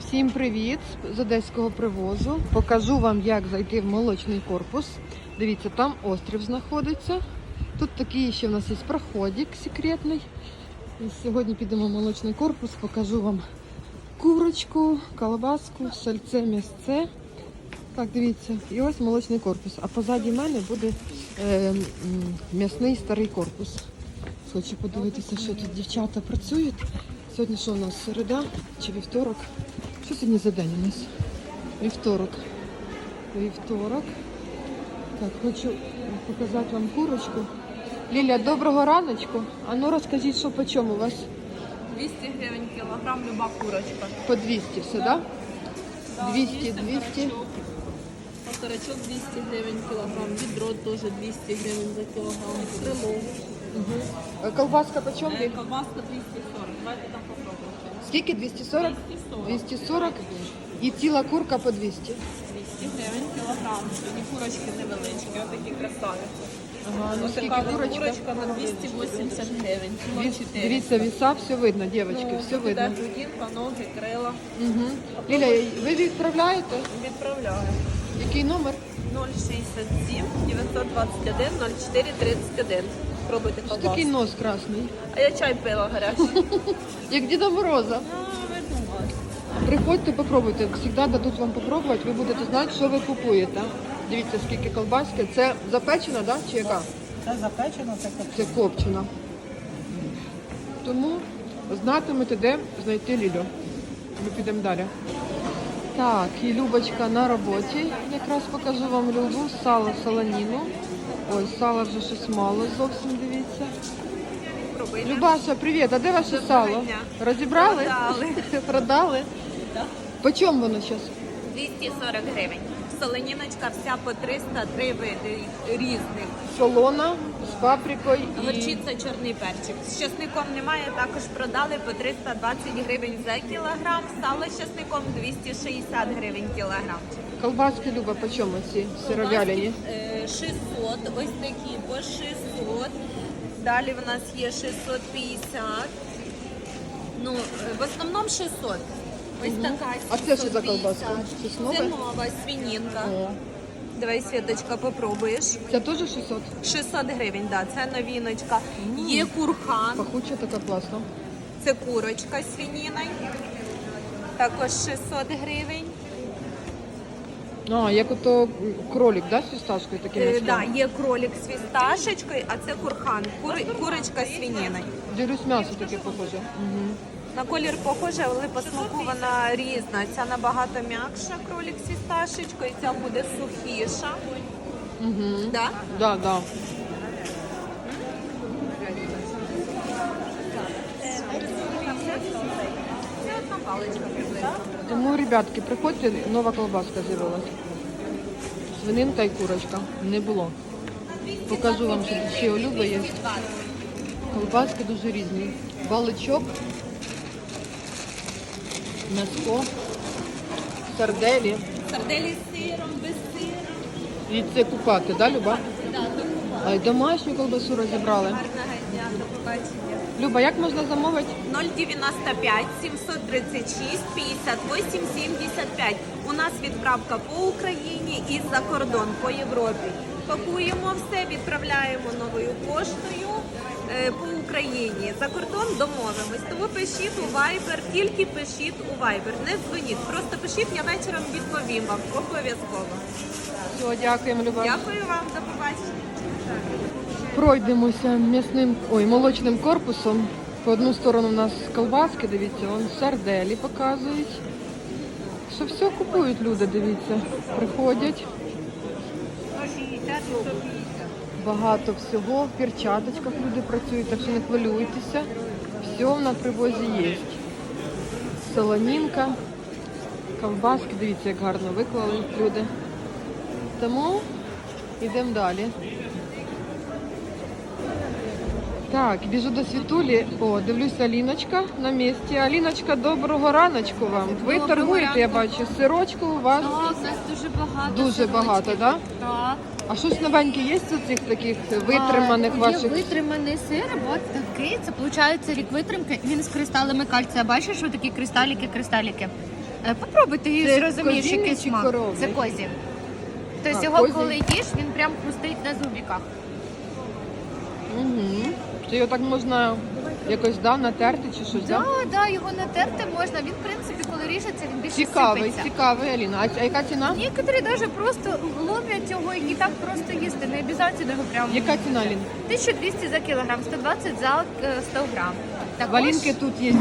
Всім привіт з одеського привозу. Покажу вам, як зайти в молочний корпус. Дивіться, там острів знаходиться. Тут такий ще в нас є проходик секретний. І сьогодні підемо в молочний корпус, покажу вам курочку, колбаску, сальце, м'ясце. Так, дивіться, і ось молочний корпус. А позаді мене буде е, м'ясний старий корпус. Хочу подивитися, що тут дівчата працюють. Сьогодні що у нас середа чи вівторок? Що сьогодні за день у нас? Вівторок. Вівторок. Так, хочу показати вам курочку. Ліля, доброго раночку. А ну розкажіть, що по чому у вас? 200 гривень кілограм, люба курочка. По 200 все, да? 200, 200. Поторачок 200 гривень кілограм, відро теж 200 гривень за кілограм, крило. Е, Колбаска по чому? Е, Колбаска 240, давайте там попробуємо. Скільки? 240? 240. 240 і ціла курка по 200. 200 гривень кілограм. Сьогодні курочки невеличкі, отакі красавиці. Ага, ну така курочка? курочка на 280 гривень. кіло Дві- 400. Дивіться, віса, все видно, дівчатки, Ну, все тут видно. грудинка, ноги, крила. Угу. Ліля, ви відправляєте? Відправляю. Який номер? 067 921 04 31. Пробуйте Що такий нос красний? А я чай пила гарячий. Як Діда Мороза. Приходьте, попробуйте. Завжди дадуть вам попробувати, ви будете знати, що ви купуєте. Дивіться, скільки колбаски. Це запечена, да? чи яка? Це запечено, це копчено. Це копчена. Тому знатимете, де знайти Лілю. Ми підемо далі. Так, і Любочка на роботі. Якраз покажу вам Любу. Сало солоніну. Ой, сала вже щось мало зовсім, дивіться. Любаша, привіт. А де ваше Доброго сало? дня. Розібрали? Продали. Продали? Да. По чому воно зараз? 240 гривень. Солоніночка вся по 303 види різних. Солона з паприкою і Горчиця чорний перчик. З часником немає, також продали по 320 гривень за кілограм. Сало з часником 260 гривень кілограмчик. колбаски Люба, по чому ці сировяляні? Колбаски, е, 600, ось такі по 600. Далі в нас є 650. Ну, е, в основному 600. Ось така А це що за 750. колбаска? Це нове? Це нова свинінка. О, Давай, Світочка, попробуєш. це теж 600? 600 гривень, да, це новіночка. Є курхан, Пахуча така класна. це курочка з. Також 600 гривень. А, як ото кролик, да, з фісташкою таким Е, да, є кролик з фісташечкою, а це курхан. Кури, курочка з свиніною. Дивлюсь, м'ясо таке похоже. Угу. На колір похоже, але по смаку вона різна. Ця набагато м'якша кролик з фісташечкою, ця буде сухіша. Угу. Да? Да, да. Тому, ребятки, приходьте, нова колбаска з'явилась. Свининка і курочка. Не було. Покажу вам, що ще у Люби є. Колбаски дуже різні. Баличок, м'яско, сарделі. Сарделі з сиром, без сира. І це купати, да, Люба? Да, до А й домашню колбасу розібрали. Гарного дня, до побачення. Люба, як можна замовити? 095 736 58 75. У нас відправка по Україні і за кордон по Європі. Пакуємо все, відправляємо новою поштою е, по Україні. За кордон домовимось. Тому пишіть у Viber, тільки пишіть у Viber. Не дзвоніть, просто пишіть, я вечором відповім вам обов'язково. Все, дякуємо, Люба. Дякую вам, до побачення. Пройдемося м'ясним, ой, молочним корпусом. По одну сторону у нас колбаски, дивіться, вон сарделі показують. Що все купують люди, дивіться. Приходять. Багато всього. В перчаточках люди працюють, так що не хвилюйтеся. Все на привозі є. Солонінка, ковбаски, дивіться, як гарно виклали люди. Тому йдемо далі. Так, біжу до світулі. О, дивлюся, Аліночка на місці. Аліночка, доброго раночку вам. Ви Доброго торгуєте, я ранку. бачу. Сирочку у вас Так, у нас дуже багато. дуже багато, так? Да? Так. А щось новеньке є з цих таких витриманих А, ваших? Є витриманий сир, от такий. Це виходить рік витримки. Він з кристалами кальція. Бачиш, що такі кристаліки, кристаліки. Е, Попробуйте і Це зрозумієш, козіний який чи смак. коровий? Це козі. Тобто А, його козі. коли їш, він прям хрустить на зубіках. Угу. То його так можна якось да, натерти чи щось, да? Так, да, його натерти можна. Він, в принципі, коли ріжеться, він більше Цікавий, сипеться. цікавий, Аліна. А, а яка ціна? Некоторі навіть просто ловлять його і так просто їсти. Не обов'язково його прямо. Яка ціна, Аліна? 1200 за кілограм, 120 за е, 100 грам. Також Валінки тут є.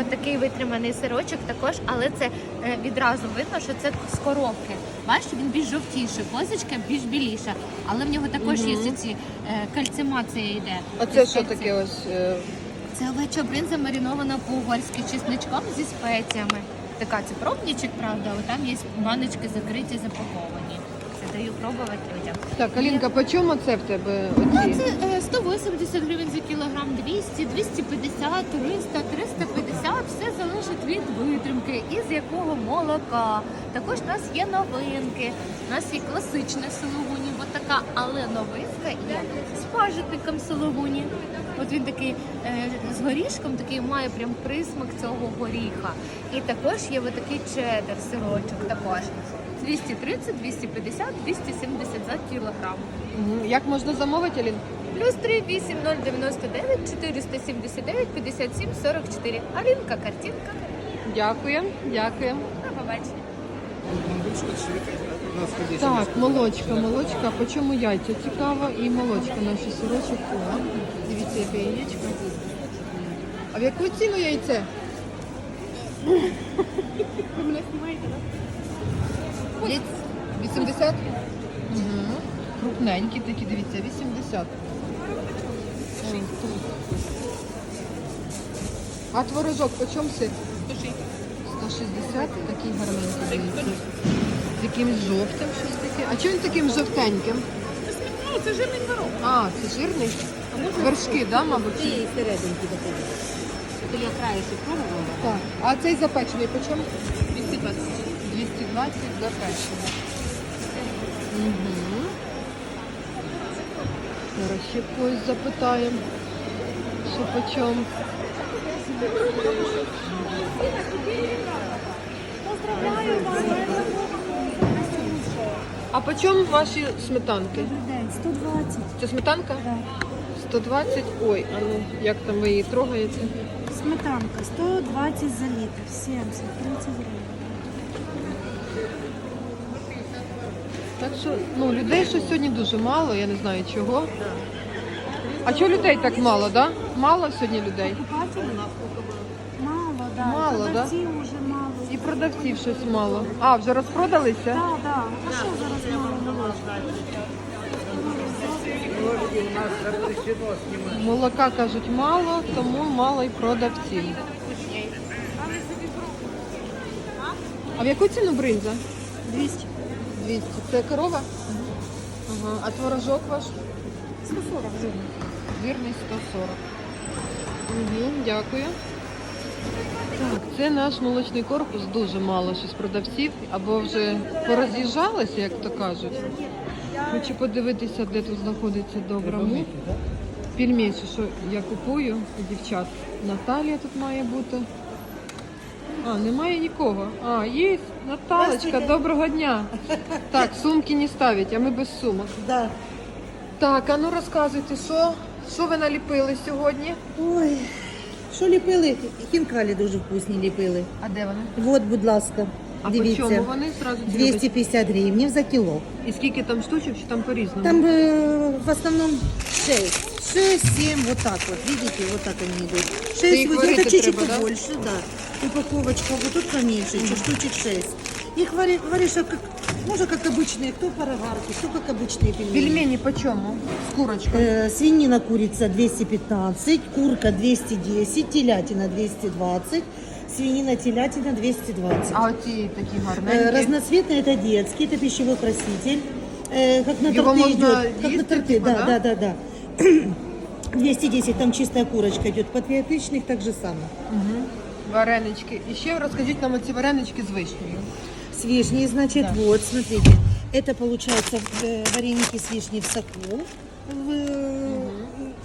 от такий витриманий сирочок також, але це е, відразу видно, що це з коробки. Бачите, він більш жовтіший, козочка більш біліша, але в нього також є ці е, кальцимація йде. А це що кальци- таке ось? е, Це овеча бринза маринована по-угорськи чесничком зі спеціями. Така це пробничок, правда, але там є баночки закриті, запаковані. Даю пробувати людям. Так, Алінка, по чому це в тебе Ну, оці? це е, 180 гривень за кілограм, 200, 250, 300, 350. Все залежить від витримки і з якого молока. Також у нас є новинки. У нас є класичне сологуні, от така, але новинка є з пажитником сологуні. От він такий е, з горішком, такий має прям присмак цього горіха. І також є от такий чеддер, сирочок також. 230, 250, 270 за кілограм. Як можна замовити, Алін? Плюс 3 8 0 99 479 57 44. Алінка, картинка. Дякую, дякую. До побачення. Так, молочка, молочка. По чому яйця цікаво і молочка наші сирочок. О, дивіться, яке яєчко. А в яку ціну яйце? Ви мене знімаєте, так? 80? Угу. Крупненькі такі, дивіться, 80. Ой, тут. А творожок по чому сир? 160, такий гарненький. дивіться. З якимось жовтим щось таке. А чому він таким жовтеньким? Ну, це жирний творог. А, це жирний? Вершки, да, мабуть? І серединки такі. Ти я краєшки пробувала? Так. А цей запечений по чому? 220. 220 запечений. Угу. Зараз ще когось запитаємо, що по чому. А по чому ваші сметанки? День 120. Це сметанка? 120. Ой, а ну як там ви її трогаєте? Сметанка 120 за літр, 70, 30 гривень. Так що ну людей що сьогодні дуже мало, я не знаю чого. А чого людей так мало, да? Мало сьогодні людей. Мало, да. Мало, да? Продавців уже мало. І продавців щось мало. А, вже розпродалися? Да, да. А що зараз мало? Молока кажуть мало, тому мало і продавців. А в яку ціну бринза? 200. 200. Це корова? Ага. А творожок ваш? 140 гривень. Вірний 140. Угу, дякую. Так, це наш молочний корпус, дуже мало щось продавців, або вже пороз'їжджалися, як то кажуть. Хочу подивитися, де тут знаходиться добра му. Пільміші, що я купую дівчат. Наталія тут має бути. А, немає нікого. А, є Наталочка, доброго дня. Так, сумки не ставить, а ми без сумок. Да. Так, а ну розказуйте, що, що ви наліпили сьогодні? Ой, що ліпили? Хінкалі дуже вкусні ліпили. А де вони? От, будь ласка, А по чому вони зразу ці 250 гривень за кіло. І скільки там штучок, чи там по-різному? Там э, в основном 6. 6, 7, вот так вот, видите, вот так они идут. 6, их вот варить это чуть-чуть треба, да? побольше, да. Упаковочка, вот тут поменьше, еще штучек 6. Их вари, варишь как, можно как обычные, кто пароварки, кто как обычные пельмени. Пельмені по чому? З курочкою. Э, свинина, курица 215, курка 210, телятина 220, свинина, телятина 220. А оці такі Э, гарненькі. разноцветный это детский, это пищевой краситель. Э, как на Его торты можно идет. Как на есть, торты, типа, да, да? да, да, да. 210, там чистая курочка идет. Патриотичных так же самое. Угу. Варенички. І ще розкажіть нам оці варенички з вишнею. С вишней, значит, вот, смотрите. Это получается э, вареники с вишней в соку. В,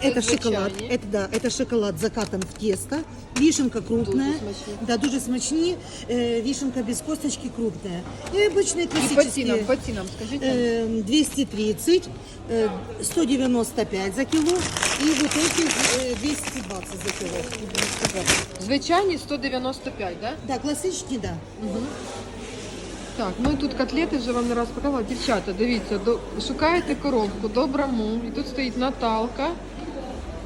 Это шоколад, звичайні. это да, это шоколад с закатом в тесто. Вишенка крупная, смачні. да, дуже смачні. Э, вишенка без косточки крупная. И обычные І по классические. цінам, по цінам, скажіть. Э, 230, э, 195 за кило и вот эти э, 220 за кило. Звичайні 195, да? Да, классические, да. Так, ну і тут котлети вже вам не раз показала. Дівчата, дивіться, до... шукаєте коробку, доброму. І тут стоїть Наталка.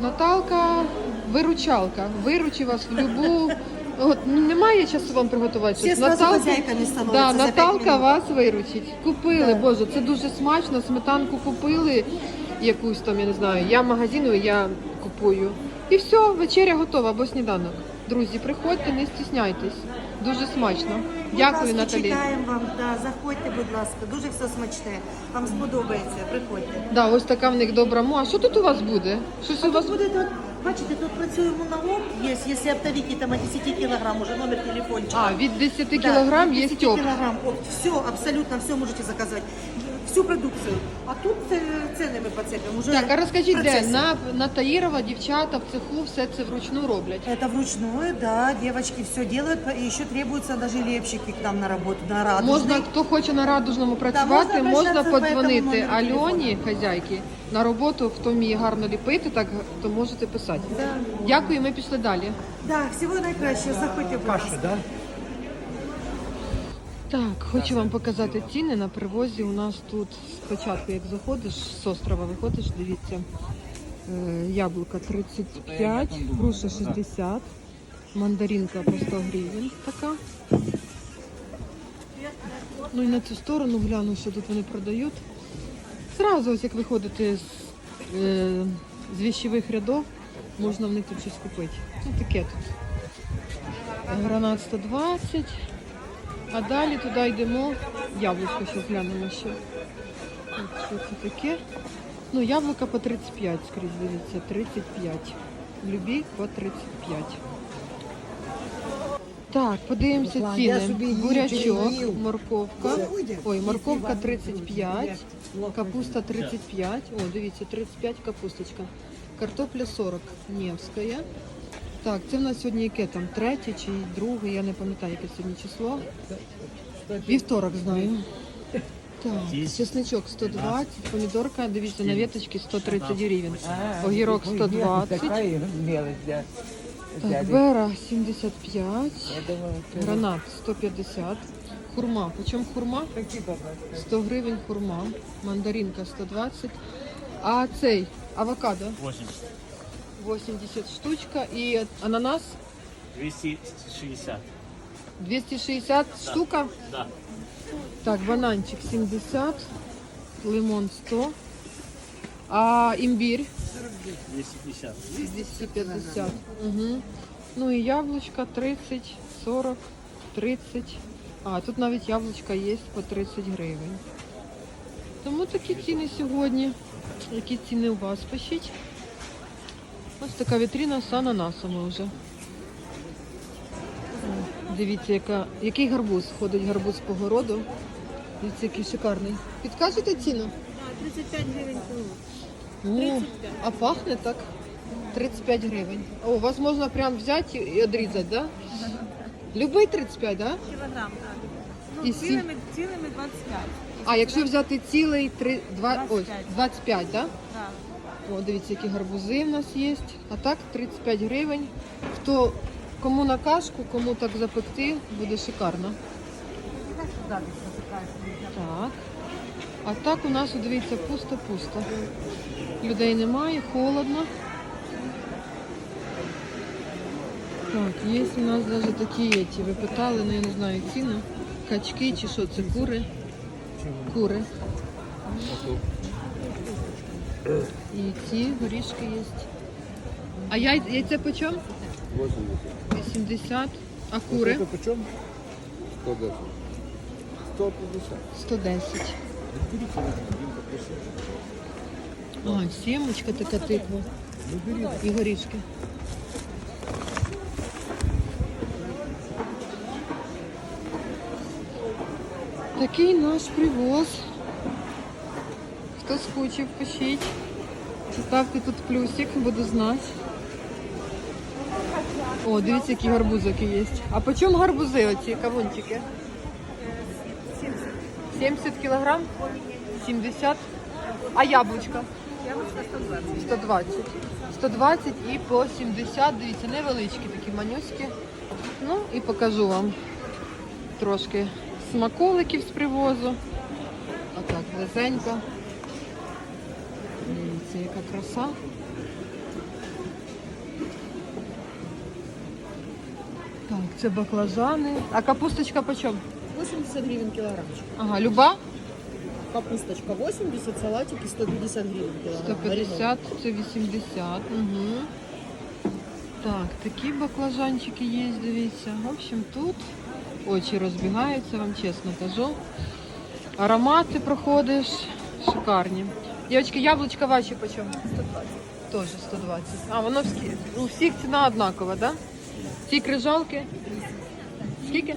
Наталка виручалка. Виручи вас в любу. От ну, немає часу вам приготувати Всі щось. зразу хазяйками да, Наталка вас виручить. Купили, Да. Боже, це дуже смачно. Сметанку купили якусь там, я не знаю. Я магазину, я купую. І все, вечеря готова або сніданок. Друзі, приходьте, не стісняйтесь. Дуже смачно. Дякую, будь ласка, Наталі. чекаємо вам. Да, заходьте, будь ласка. Дуже все смачне. Вам сподобається. Приходьте. Да, ось така в них добра мова. А що тут у вас буде? Щось у вас Тут буде тут, бачите, тут працюємо на лоб. Є, якщо автовіки там от 10 кілограм, уже номер телефончика. А, від 10 Да, кілограм від є 10 стьоп. килограмм. Все, абсолютно все можете заказать Всю продукцию. А тут е, ціни ми поцепимо. Уже Так, а розкажіть, в де? процесі. На, на Таїрова дівчата в цеху все це вручну роблять. Это вручную, да, девочки все делают. И еще требуются даже лепщики к нам на работу, на радужный. Можна, хто хоче на радужному працювати, можна можна обращатися по подзвонити этому номеру Альоні, хазяйки, на роботу, хто вміє гарно ліпити, так то можете писати. Да. Дякую, ми пішли далі. Да, всего найкращего. Заходьте, будь ласка. да? Так, хочу вам показати ціни на привозі. У нас тут спочатку, як заходиш з острова, виходиш, дивіться, е, яблука 35, груша 60, мандаринка по 100 гривень така. Ну і на цю сторону гляну, що тут вони продають. Зразу, ось як виходите з, е, з віщових рядів, можна в них тут щось купити. Ну таке тут. Гранат 120. А далі туди йдемо. Яблучко ще глянемо ще. От що це таке? Ну, яблука по 35, скрізь дивіться, 35. Любі по 35. Так, подивимося ціни. Бурячок, морковка. Ой, морковка 35, капуста 35. О, дивіться, 35 капусточка. Картопля 40, Невська. Так, це в нас сьогодні яке там? Третє чи друге, я не пам'ятаю, яке сьогодні число. Вівторок знаю. Так, чесничок 120, помідорка, дивіться, на веточці 130 гривень. Огірок 120. Такая. Так, бера 75, гранат 150, хурма. Почем хурма? 100 гривень хурма, мандаринка 120. А цей авокадо 80. 80 штучка і ананас 260. 260 штука. Да. Так, бананчик 70, лимон 100, а імбирь 250. 250. Угу. Ну і яблучка 30, 40, 30. А, тут навіть яблучка є по 30 гривень. Тому такі ціни сьогодні. Які ціни у вас пишіть? Ось така вітрина з ананасами вже. Дивіться, яка, який гарбуз. Ходить гарбуз по городу. Дивіться, який шикарний. Підкажете ціну? 35 гривень кіло. О, а пахне так? 35 гривень. О, у вас можна прям взяти і відрізати, да? Любий 35, да? Кілограм, так. І Ну, сі- цілими, цілими 25. А якщо взяти цілий 3, 2, ось, 25. 25, да? Так. О, дивіться, які гарбузи в нас є. А так 35 гривень. Хто кому на кашку, кому так запекти, буде шикарно. Так. А так у нас, дивіться, пусто-пусто. Людей немає, холодно. Так, є у нас навіть такі ті. Ви питали, ну я не знаю ціну. Качки чи що, це кури? Кури. І ці горішки є. А яй, яйце по чому? 80. А кури? Это почем? 110. 150. 110. А, сімочка така тиква. І горішки. Такий наш привоз. Хто скучив, пишіть. ставте тут плюсик, буду знати. О, дивіться, які гарбузики є. А по чому гарбузи оці кавунчики? 70 кілограм? 70. А яблучка? Яблучка 120. 120. 120 і по 70. Дивіться, невеличкі такі манюські. Ну і покажу вам трошки смаколиків з привозу. Отак, близенько. Дивіться, яка краса. Так, це баклажани. А капусточка по чому? 80 гривен килограммчик. Ага, люба? Капусточка 80, салатики 150 гривен килограмм. 150, це 80. Угу. Так, такі баклажанчики є, дивіться. В общем, тут очі розбігаються, вам чесно кажу. Аромати проходиш, шикарні. Дівчатки, яблучка ваші по чому? 120. Теж 120. А, воно всі, у всіх ціна однакова, так? Да? Ці крижалки? Скільки?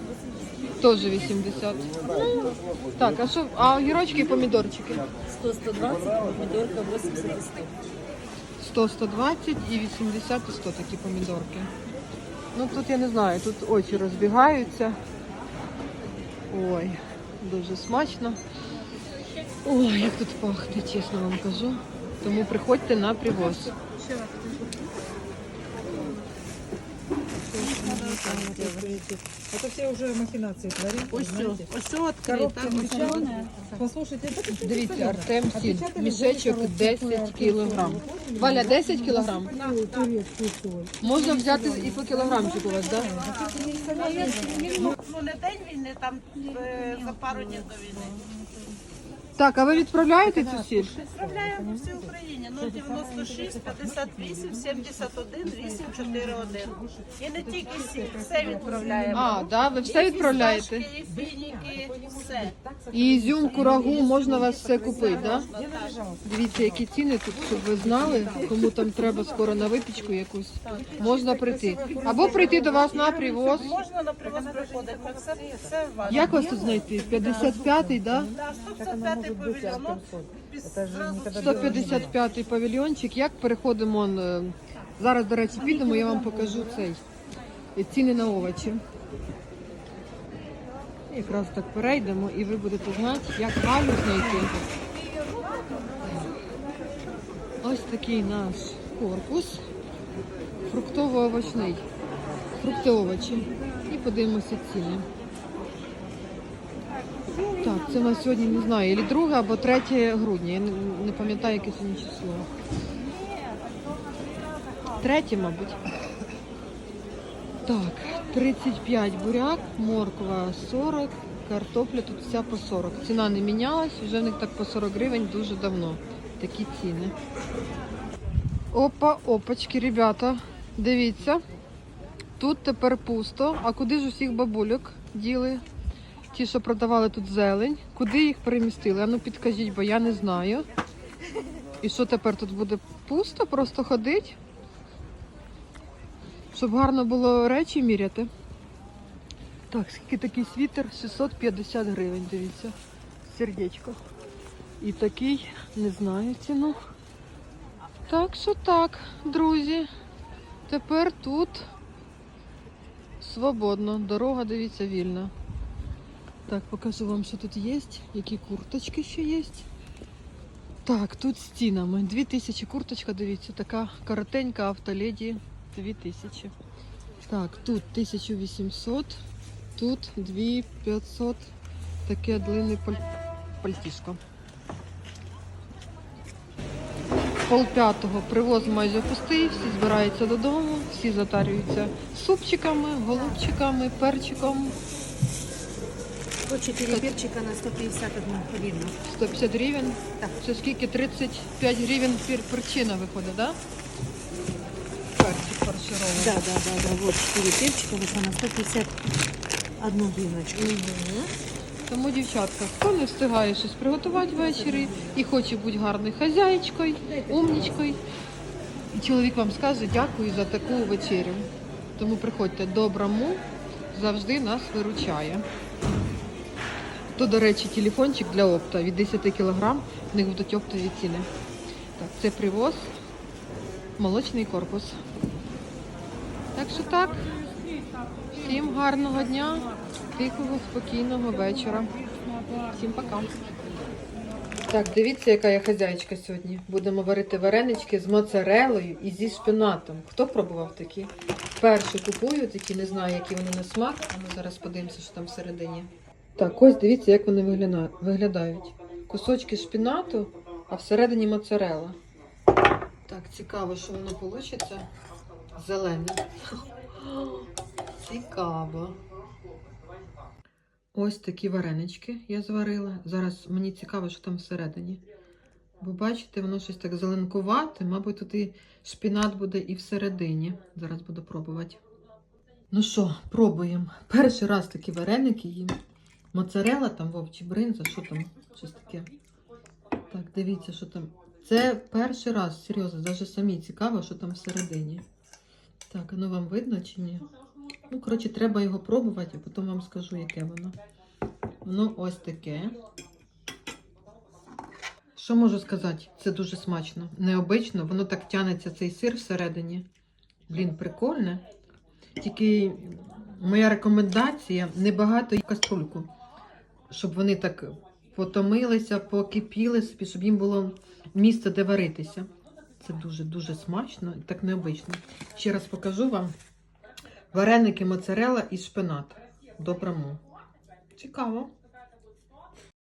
Теж 80. Ну, так, а що? А огірочки і помідорчики? 100, 120, помидорка 80 и 100. 100, 120 і 80 і 100 такі помідорки. Ну тут я не знаю, тут очі розбігаються. Ой, дуже смачно. Ой, як тут пахне, чесно вам кажу. Тому приходьте на привоз. Это все уже махинации творят. Ось все, ось все открыто. Послушайте, это такие Дивіться, Артем сіль. Мішечок 10 кілограм. Валя, 10 кілограм? Можна взяти і по кілограмчику у вас, так? Да? Ну не день війни, там е, за пару днів до війни. Так, а ви відправляєте цю сіль? Відправляємо всій Україні 096 58 71 841. І не тільки сіль, все відправляємо. А, да, ви все відправляєте? І фініки, все. І ізюм, курагу, можна вас все купити, да? Дивіться, які ціни тут, щоб ви знали, кому там треба скоро на випічку якусь. Можна прийти. Або прийти до вас на привоз. Можна на привоз приходити, все, все. Як вас тут знайти? 55-й, да? Да, 155 павільйон. Ну, під- 155-й павільйончик. Як переходимо? он, е, Зараз, до речі, підемо, я вам покажу цей ціни на овочі. Якраз так перейдемо і ви будете знати, як Галю знайти. Ось такий наш корпус. Фруктово-овочний. Фрукти овочі. І подивимося ціни. Це на сьогодні не знаю, або 2 або 3 грудня. Я не, пам'ятаю, яке сьогодні число. Третє, мабуть. Так, 35 буряк, морква 40, картопля тут вся по 40. Ціна не мінялась, вже в них так по 40 гривень дуже давно. Такі ціни. Опа, опачки, ребята. Дивіться. Тут тепер пусто. А куди ж усіх бабульок діли? Ті, що продавали тут зелень. Куди їх перемістили? А ну підкажіть, бо я не знаю. І що тепер тут буде пусто, просто ходить? Щоб гарно було речі міряти. Так, скільки такий світер? 650 гривень, дивіться. Сердечко. І такий, не знаю ціну. Так що так, друзі. Тепер тут свободно. Дорога, дивіться, вільна. Так, покажу вам, що тут є, які курточки ще є. Так, тут з цінами. 2000 курточка, дивіться, така коротенька автоледі 2000. Так, тут 1800, тут 2500. Таке длинне паль... пальтішко. Пол п'ятого привоз майже пустий, всі збираються додому, всі затарюються супчиками, голубчиками, перчиком. По 4 перчика на 151 гривну. 150 гривень. Так. Це скільки? 35 гривень пер- перчина виходить? Да? Перчик фарширований. Да, да, да, да. Вот 4 перчика, вот на 151 гривночку. Тому, дівчатка, хто не встигає щось приготувати ввечері і хоче бути гарною хазяєчкою, умнічкою, і чоловік вам скаже дякую за таку вечерю. Тому приходьте доброму, завжди нас виручає. То, до речі, телефончик для опта від 10 кг, в них будуть оптові ціни. Так, це привоз. молочний корпус. Так що так. Всім гарного дня, тихого, спокійного вечора. Всім пока. Так, дивіться, яка я хазяєчка сьогодні. Будемо варити варенички з моцарелою і зі шпинатом. Хто пробував такі? Перші купую такі, не знаю, які вони на смак. А ми зараз подивимося, що там всередині. Так, ось дивіться, як вони виглядають. Кусочки шпинату, а всередині моцарела. Так, цікаво, що воно вийде. Зелене. Цікаво. Ось такі варенички я зварила. Зараз мені цікаво, що там всередині. Бо бачите, воно щось так зеленкувате. Мабуть, тут і шпінат буде і всередині. Зараз буду пробувати. Ну що, пробуємо. Перший раз такі вареники їм. Моцарела, там вовчі бринза, що там? Щось таке. Так, дивіться, що там. Це перший раз, серйозно, навіть самі цікаво, що там всередині. Так, воно вам видно чи ні? Ну, коротше, треба його пробувати, а потім вам скажу, яке воно. Воно ось таке. Що можу сказати? Це дуже смачно. Необично, воно так тянеться цей сир всередині. Блін, прикольне. Тільки моя рекомендація небагато і каструльку, щоб вони так потомилися, покипіли собі, щоб їм було місце, де варитися. Це дуже-дуже смачно і так необично. Ще раз покажу вам вареники моцарела і шпинат. Доброму. Цікаво.